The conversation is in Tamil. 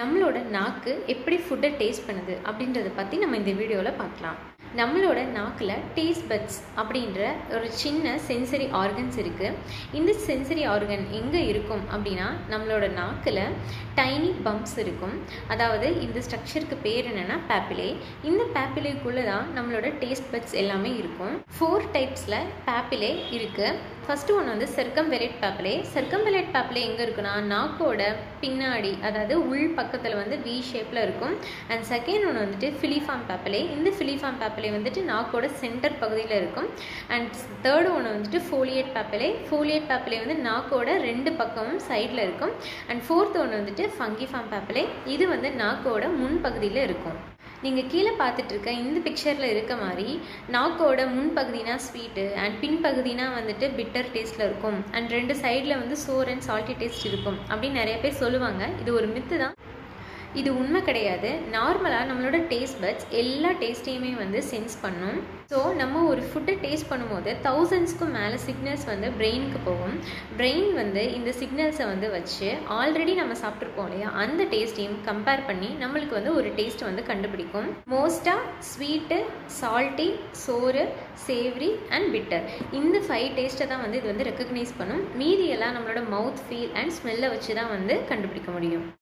நம்மளோட நாக்கு எப்படி ஃபுட்டை டேஸ்ட் பண்ணுது அப்படின்றத பற்றி நம்ம இந்த வீடியோவில் பார்க்கலாம். நம்மளோட நாக்கில் டேஸ்ட் பட்ஸ் அப்படின்ற ஒரு சின்ன சென்சரி ஆர்கன்ஸ் இருக்குது இந்த சென்சரி ஆர்கன் எங்கே இருக்கும் அப்படின்னா நம்மளோட நாக்கில் டைனி பம்ப்ஸ் இருக்கும். அதாவது இந்த ஸ்ட்ரக்சருக்கு பேர் என்னென்னா பேப்பிலே இந்த பேப்பிலேக்குள்ளே தான் நம்மளோட டேஸ்ட் பட்ஸ் எல்லாமே இருக்கும். ஃபோர் டைப்ஸில் பேப்பிலே இருக்குது ஃபஸ்ட்டு ஒன்று வந்து செர்க்கம்பெலேட் பேப்பிலே செர்க்கம்பெலேட் பேப்பிலே எங்கே இருக்குன்னா நாக்கோட பின்னாடி அதாவது உள் பக்கத்தில் வந்து வி ஷேப்பில் இருக்கும். அண்ட் செகண்ட் ஒன்று வந்துட்டு ஃபிலிஃபார்ம் பேப்பிலே இந்த ஃபிலிஃபார்ம் பேப்பிலே வந்துட்டு நாக்கோட சென்டர் பகுதியில் இருக்கும். அண்ட் தேர்டு ஒன்று வந்துட்டு ஃபோலியேட் பேப்பிலே ஃபோலியேட் பேப்பிலே வந்து நாக்கோட ரெண்டு பக்கமும் சைடில் இருக்கும். அண்ட் ஃபோர்த் ஒன்று வந்துட்டு ஃபங்கிஃபார்ம் பேப்பிலே இது வந்து நாக்கோட முன் பகுதியில் இருக்கும். நீங்கள் கீழே பார்த்துட்ருக்க இந்த பிக்சரில் இருக்க மாதிரி நாக்கோட முன்பகுதினா ஸ்வீட்டு அண்ட் பின்பகுதினா வந்துட்டு பிட்டர் டேஸ்ட்டில் இருக்கும். அண்ட் ரெண்டு சைடில் வந்து சோர் அண்ட் சால்ட்டி டேஸ்ட் இருக்கும். அப்படின்னு நிறைய பேர் சொல்லுவாங்க. இது ஒரு மித்து தான். இது உண்மை கிடையாது. நார்மலாக நம்மளோட டேஸ்ட் பட்ஸ் எல்லா டேஸ்ட்டையுமே வந்து சென்ஸ் பண்ணும். ஸோ நம்ம ஒரு ஃபுட்டை டேஸ்ட் பண்ணும்போது தௌசண்ட்ஸ்க்கும் மேலே சிக்னல்ஸ் வந்து பிரெயினுக்கு போகும். பிரெயின் வந்து இந்த சிக்னல்ஸை வந்து வச்சு ஆல்ரெடி நம்ம சாப்பிட்ருப்போம் இல்லையா? அந்த டேஸ்ட்டையும் கம்பேர் பண்ணி நம்மளுக்கு வந்து ஒரு டேஸ்ட் வந்து கண்டுபிடிக்கும். மோஸ்ட்டாக ஸ்வீட்டு சால்ட்டி சோறு சேவ்ரி அண்ட் பிட்டர் இந்த ஃபைவ் டேஸ்ட்டை தான் வந்து இது வந்து ரெக்கக்னைஸ் பண்ணும். மீதியெல்லாம் நம்மளோட மவுத் ஃபீல் அண்ட் ஸ்மெல்லை வச்சு தான் வந்து கண்டுபிடிக்க முடியும்.